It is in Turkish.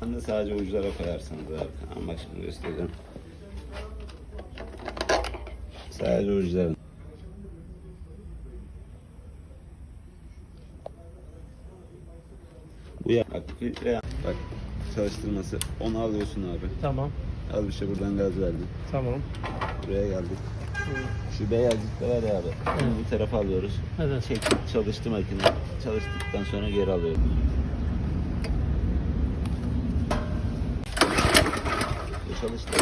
De sadece uçlara koyarsınız abi. Ama şimdi göstereceğim. Sadece uçların. Bu ya bak filtre bak çalıştırması. Onu alıyorsun abi. Tamam. Al bir şey buradan gaz verdin. Tamam. Buraya geldik. Şu beyazlık da var ya abi. Onu bu tarafa alıyoruz. Evet. Çek, çalıştı makine. Çalıştıktan sonra geri alıyoruz. Bu çalıştı.